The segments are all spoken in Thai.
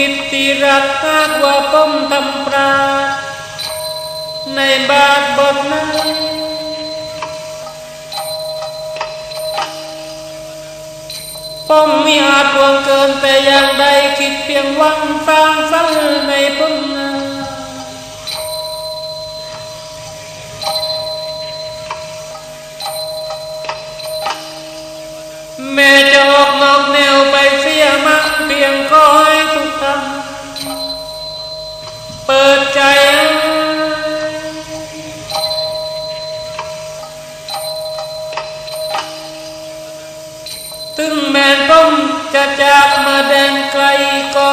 ฑิติรที่รักหากว่าผมทำปราดในบาทบทนั้นผมมีอาจวงเกินแต่อย่างใดคิดเพียงวังสร้างสรรค์ในผลงานแม้จะออก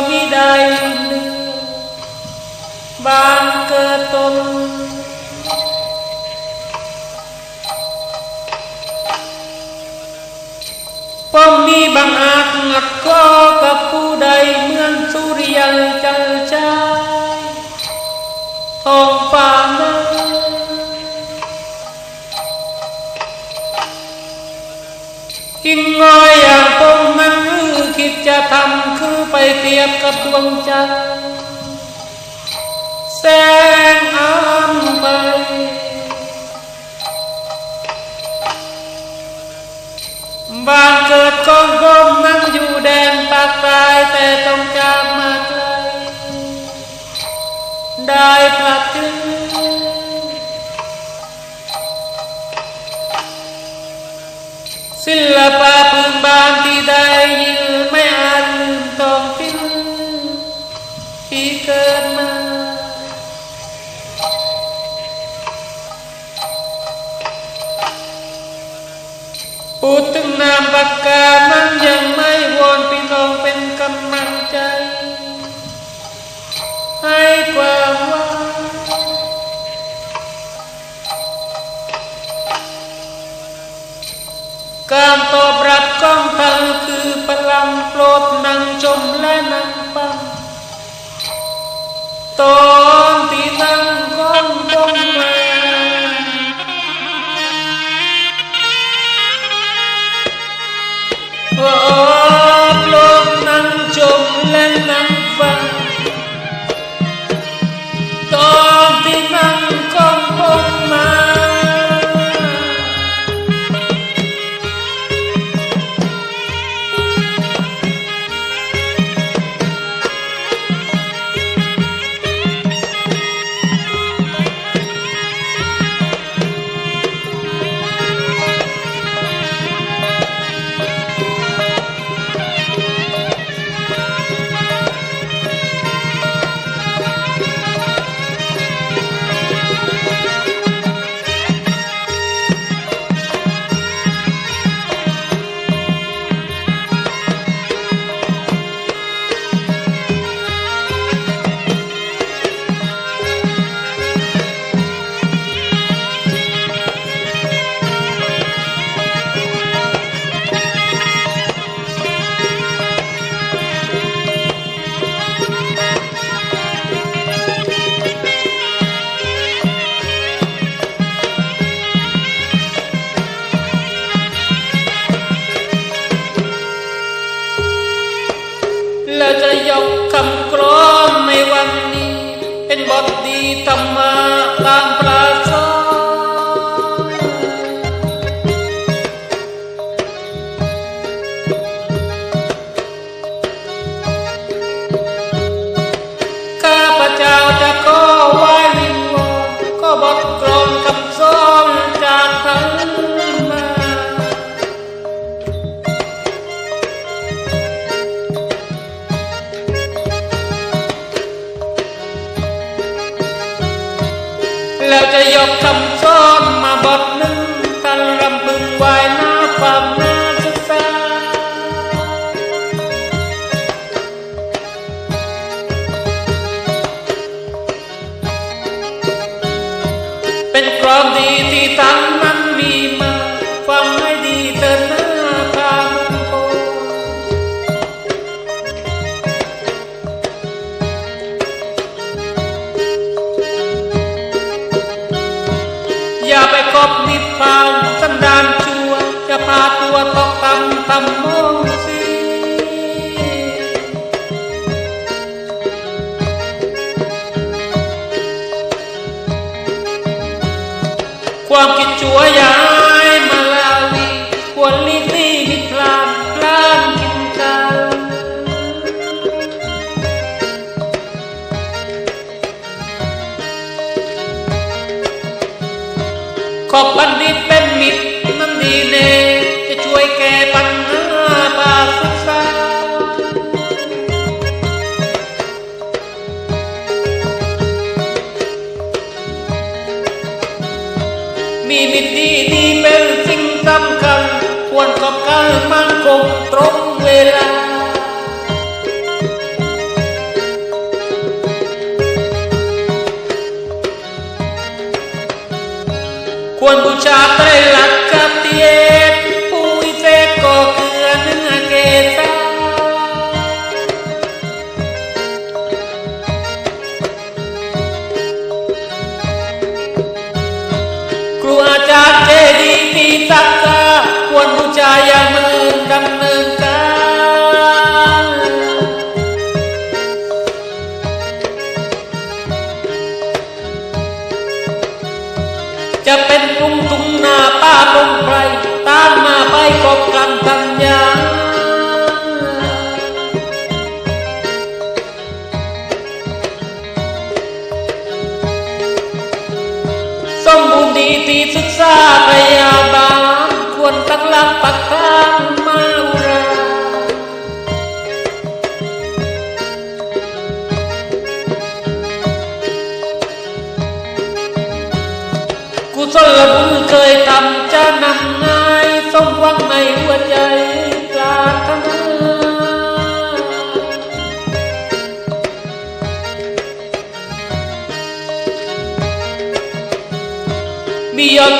midayun bangketon Pomni bằng ác ngặt có gặp phu đầy mương su riêng chân trai. Thong phà năng Kim ngôi à คือคิดจะทำคือไปเทียบกับดวงจันทร์แสงอามไป บ้านเกิดของผมนั้นอยู่แดนปากใต้แต่ต้องจากมาไกล ได้พลัดถึง ศิลปะพื้นบ้านที่ได้ยิน เกิดมาพูดถึงนามปากกานั้นยังไม่วอนพี่น้องเป็นกำลังใจ ให้ความว่าการตอบรับของท่านคือพลังโปรดนั่งชมและนั่ง と watok tam tam mongsi Kuang kicua คงตรงเวลา ควรบูชา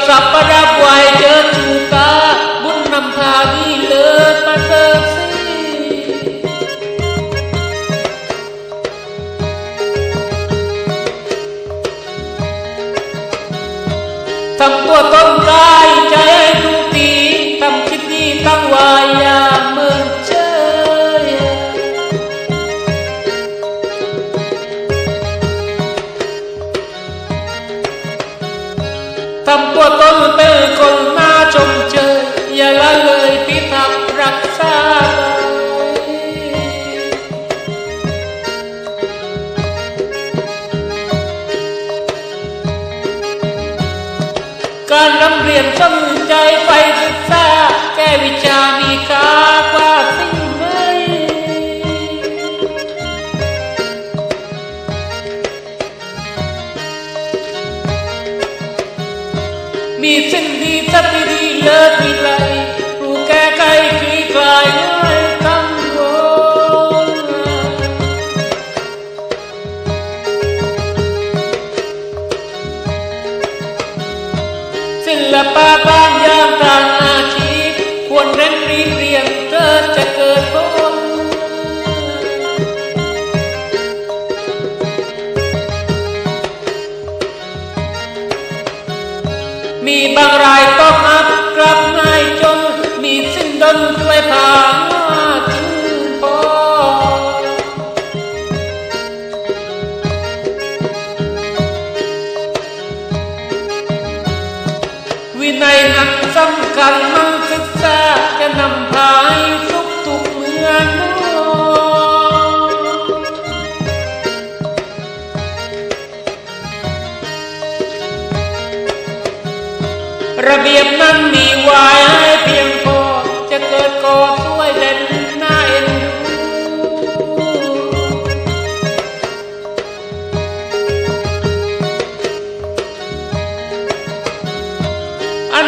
สัพพะไว้เจ ทำตัวตนเป็นคนน่าชมเชยอย่าละเลยพิทักษ์รักษาการนำเรียนสนใจไปศึกษาแก้วิชามีค่า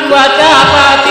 What apa? Tiba?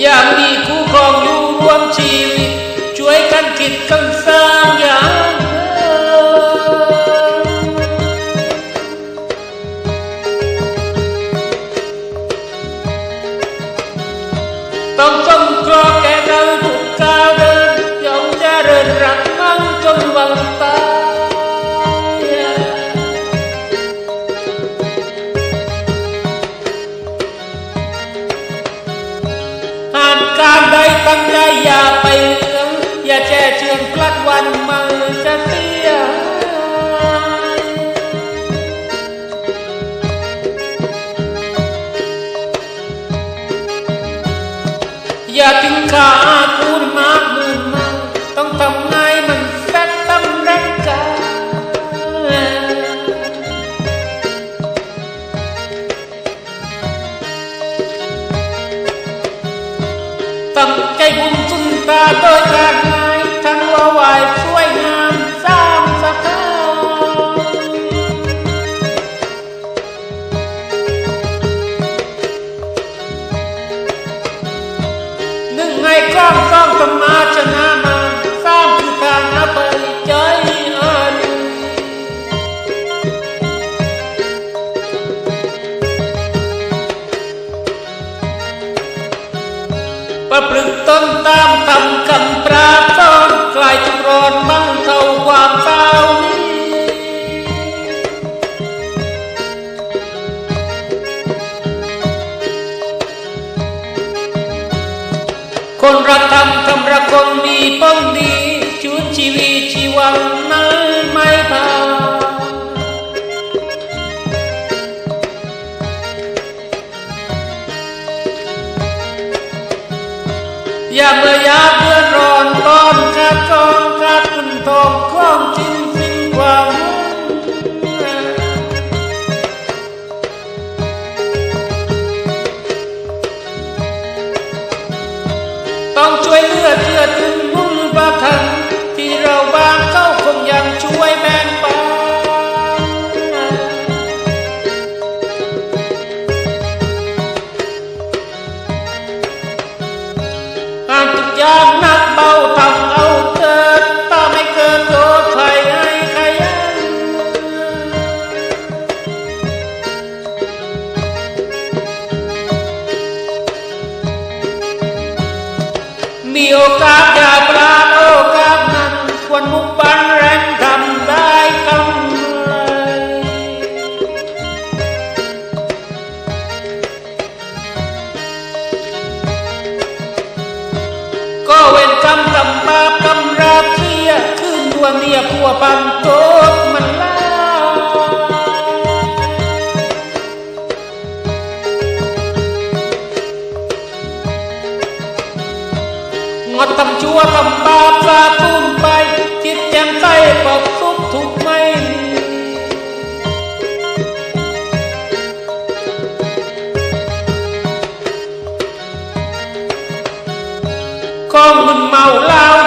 อย่างมีคู่ครองอยู่ร่วมชีวิต ช่วยกันคิดกันสร้างอย่าง তাম তামরা কলমি มีโอกาสจะปลาโอกาสนั้นควรมุ่งปันแรงทำได้กำไรก็เว้นกำรมกรบาปกำรมราเสียขึ้นตัวเนียผัวปันโต ตัวลำบากปลาตุ้มไปจิตแจ่มใสปกทุกทุกไม่ con mừng màu lao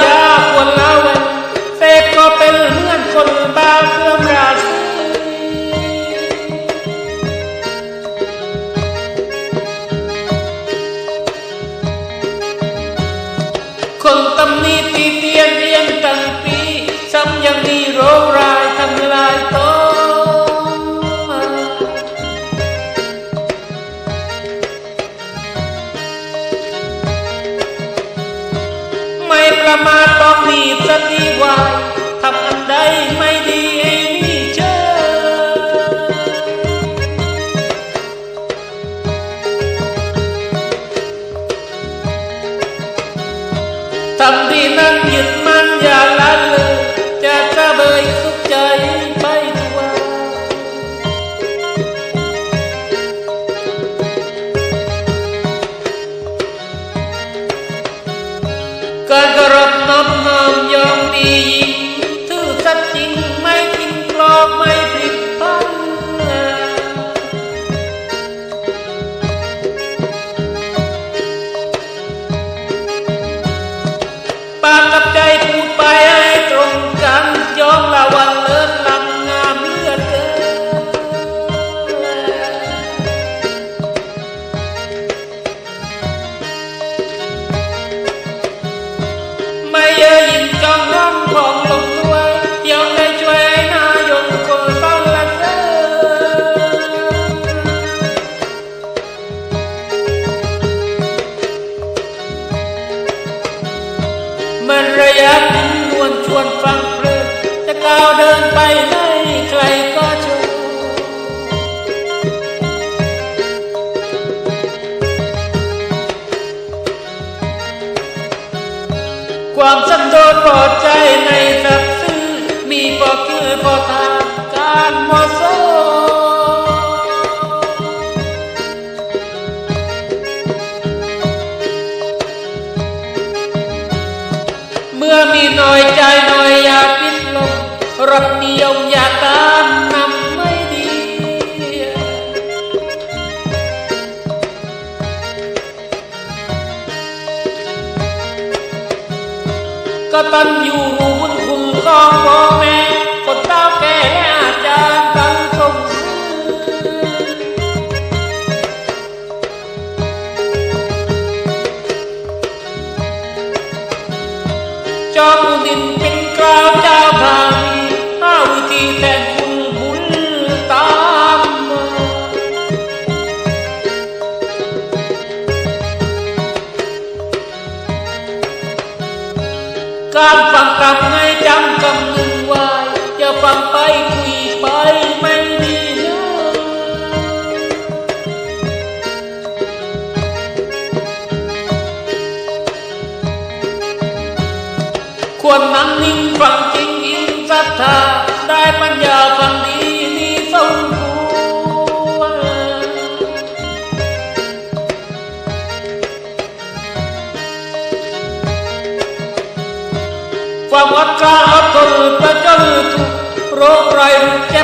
Jump.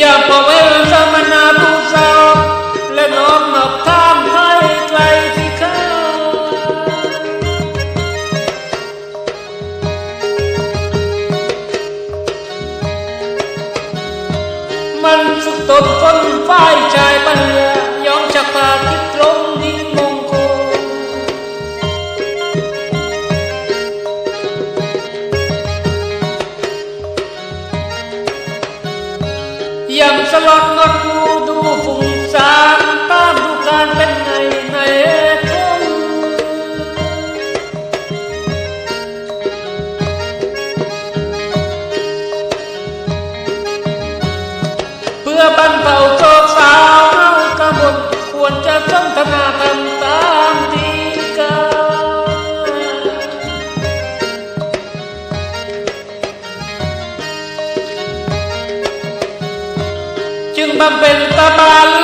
อย่าปล่อยสมนาผู้สาวและน้อมนับ আল্লাহ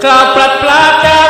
Clap, clap, clap.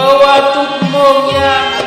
Bawa tumbungnya